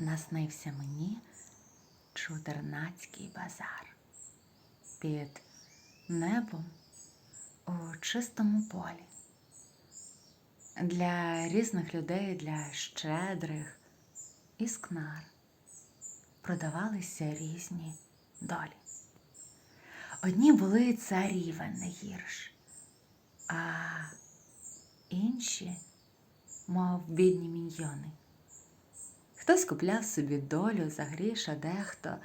наснився мені чудернацький базар під небом у чистому полі. Для різних людей, для щедрих і скнар продавалися різні долі. Одні були царівен гірш, а інші, мов бідні міньйони. Хтось купляв собі долю за гріш, а дехто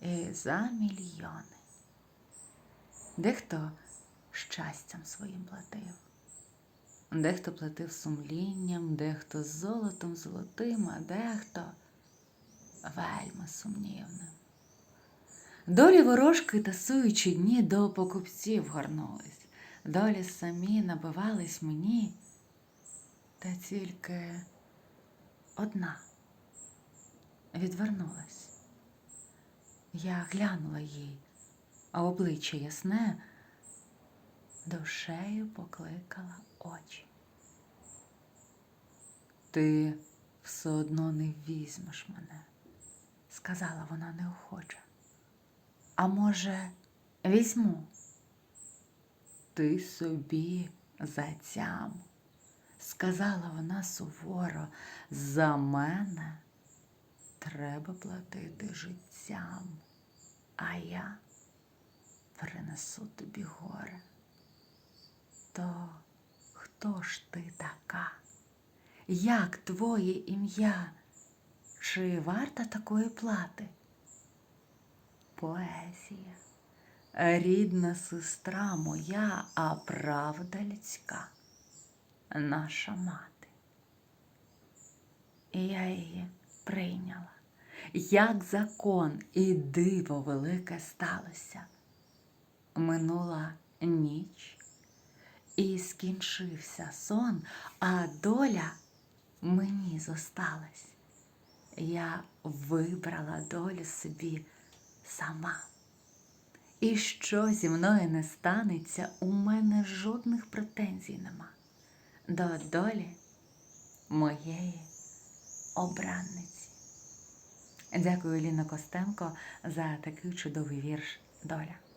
і за мільйони. Дехто щастям своїм платив, дехто платив сумлінням, дехто золотом золотим, а дехто вельми сумнівним. Долі ворожки тасуючи дні до покупців горнулись, долі самі набивались мені, та тільки одна відвернулась. Я глянула їй, а обличчя ясне душею покликала очі. Ти все одно не візьмеш мене, сказала вона неохоче. А може, візьму? Ти собі затям, сказала вона суворо, за мене треба платити життям, а я принесу тобі горе. То хто ж ти така? Як твоє ім'я? Чи варта такої плати? Поезія, рідна сестра моя, а правда людська, наша мати. Я її прийняла, як закон, і диво велике сталося. Минула ніч, і скінчився сон, а доля мені зосталась. Я вибрала долю собі сама. І що зі мною не станеться, у мене жодних претензій нема до долі моєї обранниці. Дякую, Ліна Костенко, за такий чудовий вірш Доля.